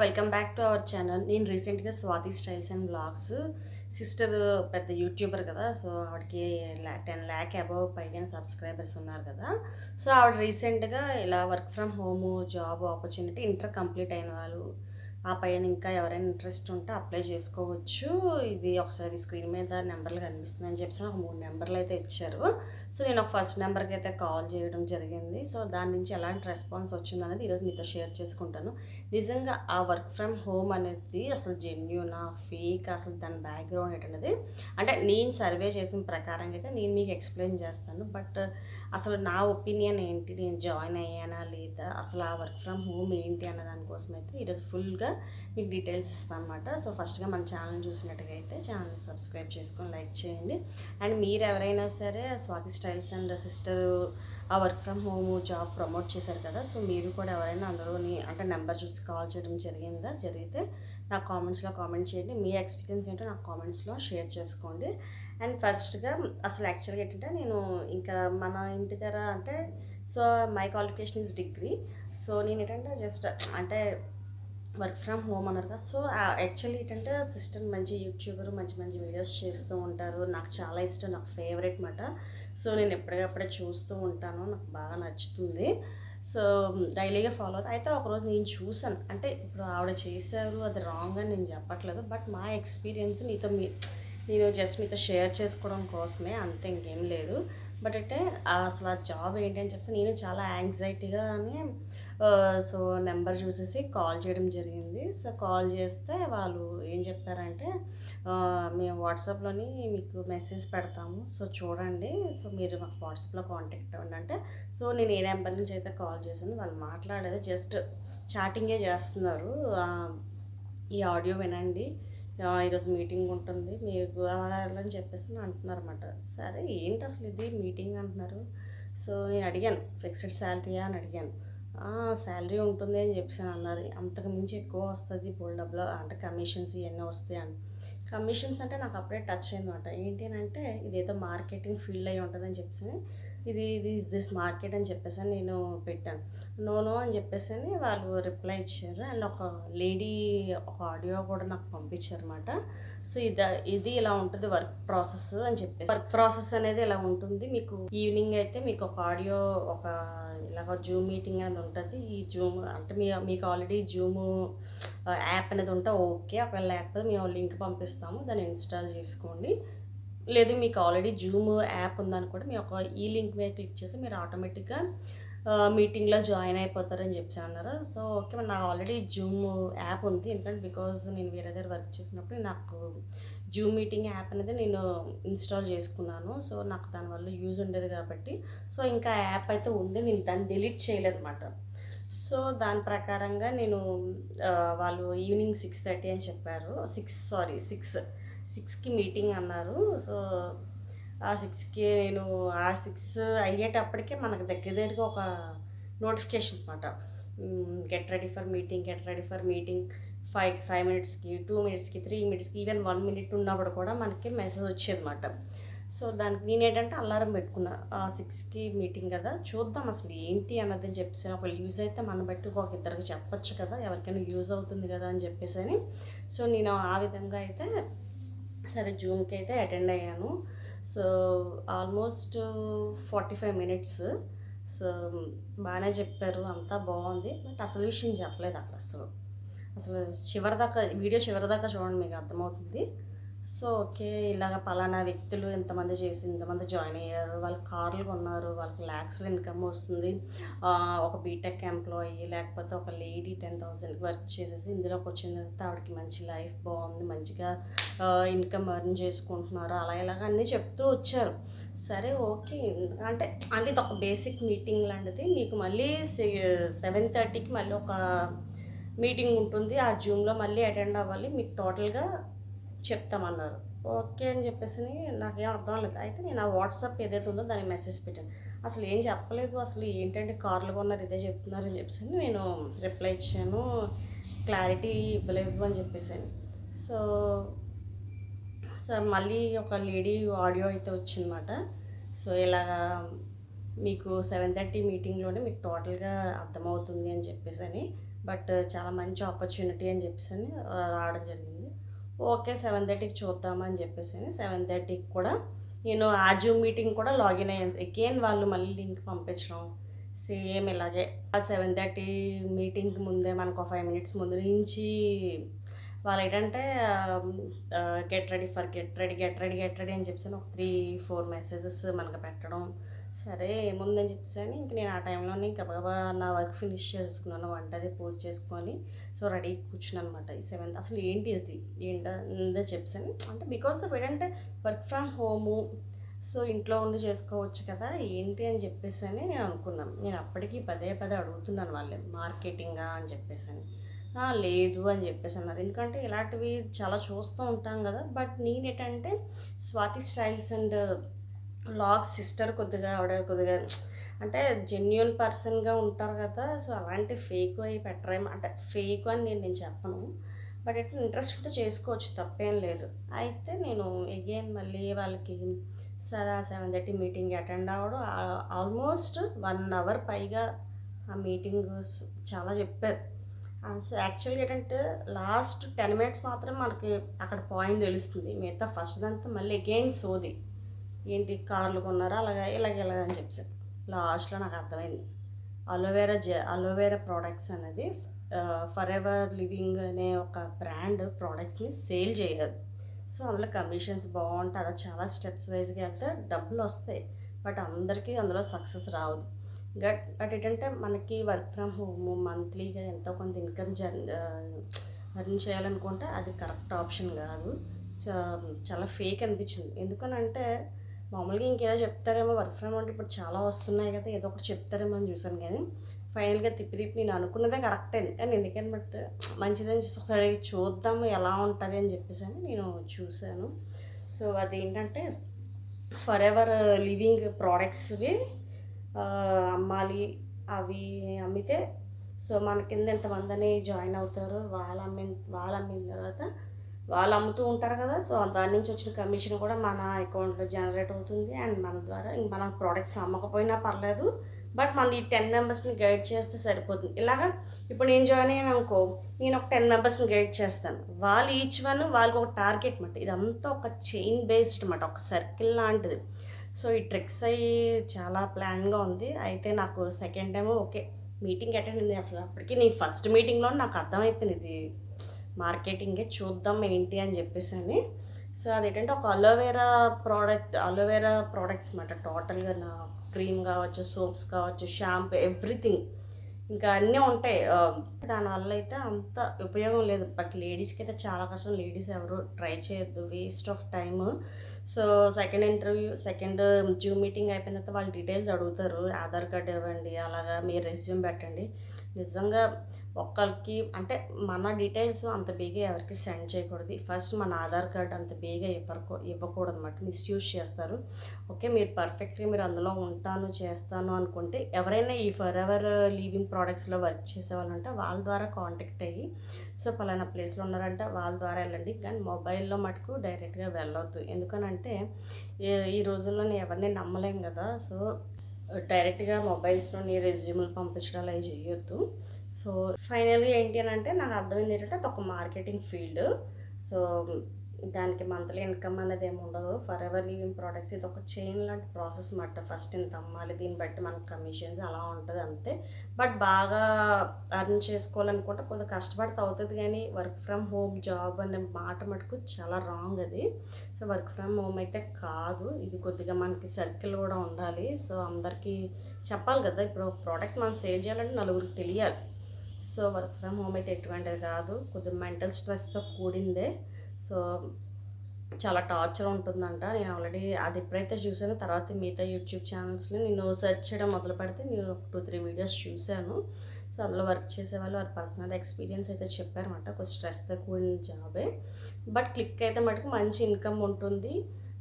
Welcome back to our channel నేను రీసెంట్గా Swathi styles and blogs sister పెద్ద YouTuber కదా సో ఆవిడకి టెన్ ల్యాక్ అబవ్ పైగా సబ్స్క్రైబర్స్ ఉన్నారు కదా. సో ఆవిడ రీసెంట్గా ఇలా work from home job opportunity inter complete అయిన వాళ్ళు ఆ పైన ఇంకా ఎవరైనా ఇంట్రెస్ట్ ఉంటే అప్లై చేసుకోవచ్చు. ఇది ఒకసారి స్క్రీన్ మీద నెంబర్లు కనిపిస్తుందని చెప్పేసి ఒక మూడు నెంబర్లు అయితే ఇచ్చారు. సో నేను ఒక ఫస్ట్ నెంబర్కి అయితే కాల్ చేయడం జరిగింది. సో దాని నుంచి ఎలాంటి రెస్పాన్స్ వచ్చింది అనేది ఈరోజు మీతో షేర్ చేసుకుంటాను. నిజంగా ఆ వర్క్ ఫ్రమ్ హోమ్ అనేది అసలు జెన్యునా ఫేక్ అసలు దాని బ్యాక్గ్రౌండ్ ఏంటనేది? అంటే నేను సర్వే చేసిన ప్రకారంగా అయితే నేను మీకు ఎక్స్ప్లెయిన్ చేస్తాను. బట్ అసలు నా ఒపీనియన్ ఏంటి? నేను జాయిన్ అయ్యానా లేదా? అసలు ఆ వర్క్ ఫ్రమ్ హోమ్ ఏంటి అన్న దానికోసం అయితే ఈరోజు ఫుల్గా మీకు డీటెయిల్స్ ఇస్తాను అనమాట సో ఫస్ట్గా మన ఛానల్ చూసినట్టుగా అయితే ఛానల్ సబ్స్క్రైబ్ చేసుకొని లైక్ చేయండి. అండ్ మీరు ఎవరైనా సరే స్వాతి స్టైల్స్ అండ్ సిస్టర్ ఆ work from home job promote చేశారు కదా సో మీరు కూడా ఎవరైనా అందులోని అంటే నెంబర్ చూసి కాల్ చేయడం జరిగిందా? జరిగితే నాకు కామెంట్స్లో కామెంట్ చేయండి. మీ ఎక్స్పీరియన్స్ ఏంటో నాకు కామెంట్స్లో షేర్ చేసుకోండి. అండ్ ఫస్ట్గా అసలు యాక్చువల్గా ఏంటంటే నేను ఇంకా మన ఇంటి దగ్గర అంటే so my qualification is degree so నేను ఏంటంటే జస్ట్ అంటే వర్క్ ఫ్రమ్ హోమ్ అన్నారు కదా. సో యాక్చువల్లీ ఏంటంటే సిస్టర్ మంచి యూట్యూబర్ మంచి మంచి వీడియోస్ చేస్తూ ఉంటారు. నాకు చాలా ఇష్టం నాకు ఫేవరెట్ మాట. సో నేను ఎప్పటికప్పుడే చూస్తూ ఉంటాను. నాకు బాగా నచ్చుతుంది. సో డైలీగా ఫాలో అవుతా. అయితే ఒకరోజు నేను చూసాను అంటే ఇప్పుడు ఆవిడ చేశారు అది రాంగ్ అని నేను చెప్పట్లేదు. బట్ మా ఎక్స్పీరియన్స్ నీతో మీ నేను జస్ట్ మీతో షేర్ చేసుకోవడం కోసమే అంతే ఇంకేం లేదు. బట్ అంటే అసలు ఆ జాబ్ ఏంటి అని చెప్పేసి నేను చాలా యాంగ్జైటీగానే సో నెంబర్ చూసేసి కాల్ చేయడం జరిగింది. సో కాల్ చేస్తే వాళ్ళు ఏం చెప్పారంటే మేము వాట్సాప్లోని మీకు మెసేజ్ పెడతాము. సో చూడండి. సో మీరు మాకు వాట్సాప్లో కాంటాక్ట్ అవ్వండి అంటే సో నేను ఏ నెంబర్ నుంచి అయితే కాల్ చేశాను వాళ్ళు మాట్లాడేది జస్ట్ చాటింగే చేస్తున్నారు. ఈ ఆడియో వినండి. ఈరోజు మీటింగ్ ఉంటుంది. మీకు అలా అని చెప్పేసి అంటున్నారు అనమాట సరే ఏంటి అసలు ఇది మీటింగ్ అంటున్నారు? సో నేను అడిగాను ఫిక్స్డ్ శాలరీయా? అని అడిగాను. శాలరీ ఉంటుంది అని చెప్పేసి అన్నారు. అంతకు మించి ఎక్కువ వస్తుంది బోల్డబ్లో అంటే కమిషన్స్ ఇవన్నీ వస్తాయి అని. కమిషన్స్ అంటే నాకు అప్పుడే టచ్ అయిందన్నమాట ఏంటి అని అంటే ఇదేదో మార్కెటింగ్ ఫీల్డ్ అయి ఉంటుందని చెప్పేసి ఇది ఇది ఇస్ దిస్ మార్కెట్ అని చెప్పేసి నేను పెట్టాను. నో నో అని చెప్పేసి వాళ్ళు రిప్లై ఇచ్చారు. అండ్ ఒక లేడీ ఒక ఆడియో కూడా నాకు పంపించారు అనమాట సో ఇది ఇది ఇలా ఉంటుంది వర్క్ ప్రాసెస్ అని చెప్పేసి. వర్క్ ప్రాసెస్ అనేది ఇలా ఉంటుంది. మీకు ఈవినింగ్ అయితే మీకు ఒక ఆడియో ఒక ఇలాగ జూమ్ మీటింగ్ అనేది ఉంటుంది. ఈ జూమ్ అంటే మీ మీకు ఆల్రెడీ జూమ్ యాప్ అనేది ఉంటే ఓకే ఒకవేళ లేకపోతే మేము లింక్ పంపిస్తాము. దాన్ని ఇన్స్టాల్ చేసుకోండి. లేదు మీకు ఆల్రెడీ జూమ్ యాప్ ఉందని కూడా మీ ఒక ఈ లింక్ మీద క్లిక్ చేసి మీరు ఆటోమేటిక్గా మీటింగ్లో జాయిన్ అయిపోతారని చెప్పి అన్నారు. సో ఓకే నాకు ఆల్రెడీ జూమ్ యాప్ ఉంది. ఎందుకంటే బికాజ్ నేను వేరే దగ్గర వర్క్ చేసినప్పుడు నాకు జూమ్ మీటింగ్ యాప్ అనేది నేను ఇన్స్టాల్ చేసుకున్నాను. సో నాకు దానివల్ల యూజ్ ఉండేది కాబట్టి. సో ఇంకా యాప్ అయితే ఉంది. నేను దాన్ని డిలీట్ చేయలేదు అనమాట సో దాని ప్రకారంగా నేను వాళ్ళు ఈవినింగ్ సిక్స్ థర్టీ అని చెప్పారు. సిక్స్ సారీ సిక్స్ సిక్స్కి మీటింగ్ అన్నారు. సో ఆ సిక్స్కి నేను ఆ సిక్స్ అయ్యేటప్పటికే మనకు దగ్గర దగ్గరగా ఒక నోటిఫికేషన్స్ అనమాట get ready for meeting get ready for meeting. Five five మినిట్స్కి టూ మినిట్స్కి త్రీ మినిట్స్కి ఈవెన్ వన్ మినిట్ ఉన్నప్పుడు కూడా మనకి మెసేజ్ వచ్చేది అనమాట సో దానికి నేను ఏంటంటే అలారం పెట్టుకున్నా. ఆ సిక్స్కి మీటింగ్ కదా చూద్దాం అసలు ఏంటి అన్నది అని చెప్పేసి ఒక యూజ్ అయితే మనం బట్టి ఒక ఇద్దరికి చెప్పొచ్చు కదా ఎవరికైనా యూజ్ అవుతుంది కదా అని చెప్పేసి అని. సో నేను ఆ విధంగా అయితే సరే జూమ్కి అయితే అటెండ్ అయ్యాను. So almost forty five minutes. So బాగానే చెప్పారు అంతా బాగుంది బట్ అసలు విషయం చెప్పలేదు అక్కడ. అసలు అసలు చివరిదాకా వీడియో చివరిదాకా చూడండి మీకు అర్థమవుతుంది. సో ఓకే ఇలాగ పలానా వ్యక్తులు ఎంతమంది చేసి ఇంతమంది జాయిన్ అయ్యారు. వాళ్ళ కార్లు కొన్నారు. వాళ్ళకి ల్యాక్స్లో ఇన్కమ్ వస్తుంది. ఒక బీటెక్ ఎంప్లాయీ లేకపోతే ఒక లేడీ టెన్ థౌసండ్కి వర్క్ చేసేసి ఇందులోకి వచ్చిన తర్వాత ఆవిడకి మంచి లైఫ్ బాగుంది. మంచిగా ఇన్కమ్ ఎర్న్ చేసుకుంటున్నారు. అలా ఇలాగ అన్నీ చెప్తూ వచ్చారు. సరే ఓకే. అంటే అంటే ఇది ఒక బేసిక్ మీటింగ్ లాంటిది. మీకు మళ్ళీ సెవెన్ థర్టీకి మళ్ళీ ఒక మీటింగ్ ఉంటుంది. ఆ జూమ్లో మళ్ళీ అటెండ్ అవ్వాలి. మీకు టోటల్గా చెప్తామన్నారు. ఓకే అని చెప్పేసి నాకేం అర్థం లేదు అయితే నేను ఆ వాట్సాప్ ఏదైతే ఉందో దానికి మెసేజ్ పెట్టాను. అసలు ఏం చెప్పలేదు. అసలు ఏంటంటే కార్లు కొన్నారు ఇదే చెప్తున్నారు అని చెప్పేసి నేను రిప్లై ఇచ్చాను. క్లారిటీ ఇవ్వలేదు అని చెప్పేసాను సో సార్ మళ్ళీ ఒక లేడీ ఆడియో అయితే వచ్చిందన్నమాట. సో ఇలాగా మీకు సెవెన్ థర్టీ మీటింగ్లోనే మీకు టోటల్గా అర్థమవుతుంది అని చెప్పేసి అని. బట్ చాలా మంచి ఆపర్చునిటీ అని చెప్పేసి అని రావడం జరిగింది. ఓకే సెవెన్ థర్టీకి చూద్దామని చెప్పేసి సెవెన్ థర్టీకి కూడా నేను ఆ జూమ్ మీటింగ్ కూడా లాగిన్ అయ్యాను. అగైన్ వాళ్ళు మళ్ళీ లింక్ పంపించడం. సేమ్ ఇలాగే. ఆ సెవెన్ థర్టీ మీటింగ్కి ముందే మనకు ఒక ఫైవ్ మినిట్స్ ముందు నుంచి వాళ్ళు ఏంటంటే get ready for get ready get ready get ready అని చెప్పేసి ఒక త్రీ ఫోర్ మెసేజెస్ మనకు పెట్టడం. సరే ఏముందని చెప్పేసి అని ఇంక నేను ఆ టైంలోనే ఇంకా బాబా నా వర్క్ ఫినిష్ చేసుకున్నాను వంట అది పూజ చేసుకొని సో రెడీ కూర్చున్నాను అనమాట ఈ సెవెంత్ అసలు ఏంటి అది? ఏంటో? చెప్పాను అంటే బికాస్ ఆఫ్ ఏంటంటే వర్క్ ఫ్రమ్ హోము సో ఇంట్లో ఉండి చేసుకోవచ్చు కదా ఏంటి అని చెప్పేసి అని నేను అనుకున్నాను. నేను అప్పటికి పదే పదే అడుగుతున్నాను వాళ్ళే మార్కెటింగా అని చెప్పేసి అని. లేదు అని చెప్పేసి అన్నారు. ఎందుకంటే ఇలాంటివి చాలా చూస్తూ ఉంటాం కదా but నేనేటంటే Swathi styles and blog sister కొద్దిగా ఆవిడ కొద్దిగా అంటే జెన్యున్ పర్సన్గా ఉంటారు కదా సో అలాంటి ఫేక్ అవి పెట్టరేమో అంటే ఫేక్ అని నేను నేను చెప్పను. బట్ ఎట్లా ఇంట్రెస్ట్ ఉంటే చేసుకోవచ్చు తప్పేం లేదు. అయితే నేను అగైన్ మళ్ళీ వాళ్ళకి సరే సెవెన్ థర్టీ మీటింగ్ అటెండ్ అవ్వడం ఆల్మోస్ట్ వన్ అవర్ పైగా ఆ మీటింగ్ చాలా చెప్పారు. యాక్చువల్గా ఏంటంటే లాస్ట్ టెన్ మినిట్స్ మాత్రం మనకి అక్కడ పాయింట్ తెలుస్తుంది. మిగతా ఫస్ట్ దంతా మళ్ళీ అగైన్ సోది. ఏంటి కార్లు కొన్నారా? అలాగా ఇలాగ ఇలాగ అని చెప్పారు లాస్ట్లో నాకు అర్థమైంది. అలోవేరా జె అలోవేరా ప్రోడక్ట్స్ అనేది ఫర్ ఎవర్ లివింగ్ అనే ఒక బ్రాండ్ ప్రోడక్ట్స్ని సేల్ చేయదు. సో అందులో కమిషన్స్ బాగుంటాయి. అలా చాలా స్టెప్స్ వైజ్గా వెళ్తే డబ్బులు వస్తాయి. బట్ అందరికీ అందులో సక్సెస్ రావదు గట్ బట్ ఏంటంటే మనకి వర్క్ ఫ్రమ్ హోమ్ మంత్లీగా ఎంతో కొంత ఇన్కమ్ జన్ అర్న్ చేయాలనుకుంటే అది కరెక్ట్ ఆప్షన్ కాదు. చాలా ఫేక్ అనిపించింది. ఎందుకనంటే మామూలుగా ఇంకేదో చెప్తారేమో వర్క్ ఫ్రమ్ అంటే ఇప్పుడు చాలా వస్తున్నాయి కదా ఏదో ఒకటి చెప్తారేమో అని చూసాను కానీ ఫైనల్గా తిప్పి తిప్పి నేను అనుకున్నదే కరెక్ట్ అయింది కానీ ఎందుకని బట్ మంచిదని చెప్పి ఒకసారి చూద్దాము ఎలా ఉంటుంది అని చెప్పేసి అని నేను చూశాను. సో అదేంటంటే ఫర్ ఎవర్ లివింగ్ ప్రోడక్ట్స్వి అమ్మాలి అవి అమ్మితే సో మన కింద ఎంతమంది జాయిన్ అవుతారు వాళ్ళు అమ్మిన వాళ్ళు అమ్మిన తర్వాత వాళ్ళు అమ్ముతూ ఉంటారు కదా సో దాని నుంచి వచ్చిన కమిషన్ కూడా మన అకౌంట్లో జనరేట్ అవుతుంది. అండ్ మన ద్వారా ఇంక మన ప్రోడక్ట్స్ అమ్మకపోయినా పర్లేదు బట్ మన ఈ టెన్ మెంబర్స్ని గైడ్ చేస్తే సరిపోతుంది. ఇలాగా ఇప్పుడు నేను జాయిన్ అయ్యాను అనుకో నేను ఒక టెన్ మెంబర్స్ని గైడ్ చేస్తాను. వాళ్ళు ఈచ్ వన్ వాళ్ళకి ఒక టార్గెట్ మాట. ఇదంతా ఒక చైన్ బేస్డ్ అనమాట ఒక సర్కిల్ లాంటిది. సో ఈ ట్రిక్స్ అయ్యి చాలా ప్లాన్గా ఉంది. అయితే నాకు second time okay meeting attend అయింది. అసలు అప్పటికి నేను ఫస్ట్ మీటింగ్లో నాకు అర్థమైపోయింది. ఇది మార్కెటింగే చూద్దాం ఏంటి అని చెప్పేసి అని సో అదేంటంటే ఒక అలోవేరా ప్రోడక్ట్ అలోవేరా ప్రోడక్ట్స్ అన్నమాట. టోటల్గా నా క్రీమ్ కావచ్చు సోప్స్ కావచ్చు షాంపూ ఎవ్రీథింగ్. ఇంకా అన్నీ ఉంటాయి. దానివల్ల అయితే అంత ఉపయోగం లేదు. బట్ లేడీస్కి అయితే చాలా కష్టం. లేడీస్ ఎవరు ట్రై చేయొద్దు. Waste of time. So second interview second Zoom meeting అయిపోయిన తర్వాత వాళ్ళు డీటెయిల్స్ అడుగుతారు. ఆధార్ కార్డ్ ఇవ్వండి అలాగా మీరు రెజ్యూమ్ పెట్టండి. నిజంగా ఒక్కరికి అంటే మన డీటెయిల్స్ అంత బేగా ఎవరికి సెండ్ చేయకూడదు. ఫస్ట్ మన ఆధార్ కార్డ్ అంత బేగా ఇవ్వకూ ఇవ్వకూడదు అనమాట మిస్యూజ్ చేస్తారు. ఓకే మీరు పర్ఫెక్ట్గా మీరు అందులో ఉంటాను చేస్తాను అనుకుంటే ఎవరైనా ఈ ఫర్ ఎవర్ లీవింగ్ ప్రోడక్ట్స్లో వర్క్ చేసే వాళ్ళ ద్వారా కాంటాక్ట్ అయ్యి సో పలానా ప్లేస్లో ఉన్నారంటే వాళ్ళ ద్వారా వెళ్ళండి. కానీ మొబైల్లో మటుకు డైరెక్ట్గా వెళ్ళొద్దు. ఎందుకనంటే ఈ- రోజుల్లో రోజుల్లో ఎవరిని నమ్మలేం కదా. సో డైరెక్ట్గా మొబైల్స్లో నీ రెజ్యూములు పంపించడం అవి చేయొద్దు. సో ఫైనల్గా ఏంటి అని అంటే నాకు అర్థమైంది ఏంటంటే అది ఒక మార్కెటింగ్ ఫీల్డ్. సో దానికి మంత్లీ ఇన్కమ్ అనేది ఏమి ఉండదు. ఫర్ ఎవర్ లివింగ్ ప్రోడక్ట్స్ ఇది ఒక చైన్ లాంటి ప్రాసెస్ మాట ఫస్ట్ ఇంత అమ్మాలి దీన్ని బట్టి మనకు కమిషన్స్ అలా ఉంటుంది అంతే. బట్ బాగా అర్న్ చేసుకోవాలనుకుంటే కొద్దిగా కష్టపడితే అవుతుంది కానీ వర్క్ ఫ్రమ్ హోమ్ జాబ్ అనే మాట మటుకు చాలా రాంగ్ అది. సో వర్క్ ఫ్రమ్ హోమ్ అయితే కాదు. ఇది కొద్దిగా మనకి సర్కిల్ కూడా ఉండాలి. సో అందరికీ చెప్పాలి కదా ఇప్పుడు ప్రోడక్ట్ మనం సేల్ చేయాలంటే నలుగురికి తెలియాలి. సో వర్క్ ఫ్రమ్ హోమ్ అయితే ఎటువంటిది కాదు. కొద్దిగా మెంటల్ స్ట్రెస్తో కూడిందే. సో చాలా టార్చర్ ఉంటుందంట. నేను ఆల్రెడీ అది ఎప్పుడైతే చూసానో తర్వాత మిగతా యూట్యూబ్ ఛానల్స్ని నేను సెర్చ్ చేయడం మొదలు పెడితే నేను టూ త్రీ వీడియోస్ చూశాను. సో అందులో వర్క్ చేసే వాళ్ళు వారి పర్సనల్ ఎక్స్పీరియన్స్ అయితే చెప్పారన్నమాట. కొంచెం స్ట్రెస్తో కూడిన జాబే. బట్ క్లిక్ అయితే మటుకు మంచి ఇన్కమ్ ఉంటుంది.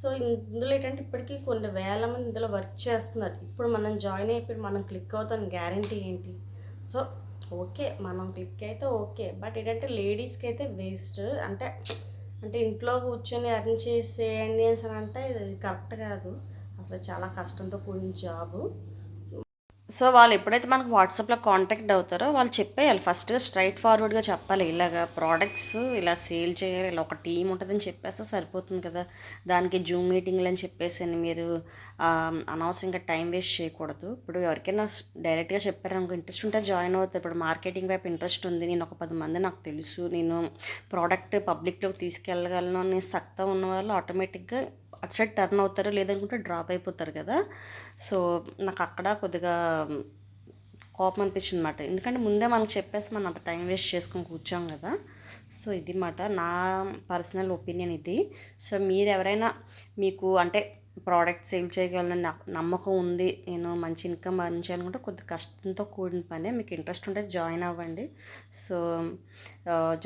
సో ఇందులో ఏంటంటే ఇప్పటికీ కొన్ని వేల మంది ఇందులో వర్క్ చేస్తున్నారు. ఇప్పుడు మనం జాయిన్ అయిపోయి మనం క్లిక్ అవుతాం గ్యారంటీ ఏంటి? సో ఓకే మనం క్లిక్ అయితే ఓకే. బట్ ఏంటంటే లేడీస్కి అయితే వేస్ట్. అంటే అంటే ఇంట్లో కూర్చొని అర్న్ చేసేయండి అని అంటే ఇది కరెక్ట్ కాదు. అసలు చాలా కష్టంతో కూడిన జాబు. సో వాళ్ళు ఎప్పుడైతే మనకు వాట్సాప్లో కాంటాక్ట్ అవుతారో వాళ్ళు చెప్పేయాలి. ఫస్ట్ స్ట్రైట్ ఫార్వర్డ్గా చెప్పాలి. ఇలాగా ప్రోడక్ట్స్ ఇలా సేల్ చేయాలి. ఇలా ఒక టీం ఉంటుందని చెప్పేస్తే సరిపోతుంది కదా. దానికి జూమ్ మీటింగ్లు అని చెప్పేసి అని మీరు అనవసరంగా టైం వేస్ట్ చేయకూడదు. ఇప్పుడు ఎవరికైనా డైరెక్ట్గా చెప్పారనుకో ఇంట్రెస్ట్ ఉంటే జాయిన్ అవుతారు. ఇప్పుడు మార్కెటింగ్ వైపు ఇంట్రెస్ట్ ఉంది. నేను ఒక పది మంది నాకు తెలుసు. నేను ప్రోడక్ట్ పబ్లిక్లోకి తీసుకెళ్ళగలను. అని సత్తా ఉన్న వాళ్ళు ఆటోమేటిక్గా అటు సైడ్ టర్న్ అవుతారు లేదనుకుంటే డ్రాప్ అయిపోతారు కదా. సో నాకు అక్కడ కొద్దిగా కోపం అనిపించింది అనమాట ఎందుకంటే ముందే మనకు చెప్పేసి మనం అంత టైం వేస్ట్ చేసుకొని కూర్చోం కదా. సో ఇది మాట నా పర్సనల్ ఒపీనియన్ ఇది. సో మీరు ఎవరైనా మీకు అంటే ప్రోడక్ట్ సేల్ చేయగలను నమ్మకం ఉంది. నేను మంచి ఇన్కమ్ అర్న్ చేయాలనుకుంటే కొద్ది కష్టంతో కూడిన పనే. మీకు ఇంట్రెస్ట్ ఉంటే జాయిన్ అవ్వండి. సో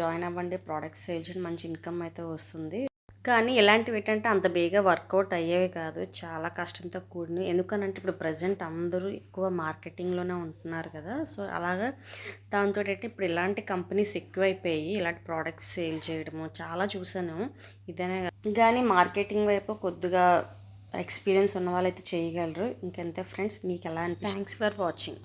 జాయిన్ uh, అవ్వండి. ప్రోడక్ట్స్ సేల్ చేయండి మంచి ఇన్కమ్ అయితే వస్తుంది. కానీ ఇలాంటివి ఏంటంటే అంత బేగా వర్కౌట్ అయ్యేవి కాదు. చాలా కష్టంతో కూడినవి ఎందుకనంటే ఇప్పుడు ప్రజెంట్ అందరూ ఎక్కువ మార్కెటింగ్లోనే ఉంటున్నారు కదా. సో అలాగా దాంతో ఏంటంటే ఇప్పుడు ఇలాంటి కంపెనీస్ ఎక్కువైపోయి ఇలాంటి ప్రోడక్ట్స్ సేల్ చేయడము చాలా చూసాను ఇదనే కానీ మార్కెటింగ్ వైపు కొద్దిగా ఎక్స్పీరియన్స్ ఉన్న వాళ్ళైతే చేయగలరు. ఇంకంతే ఫ్రెండ్స్ మీకు ఎలా అని థ్యాంక్స్ ఫర్ వాచింగ్.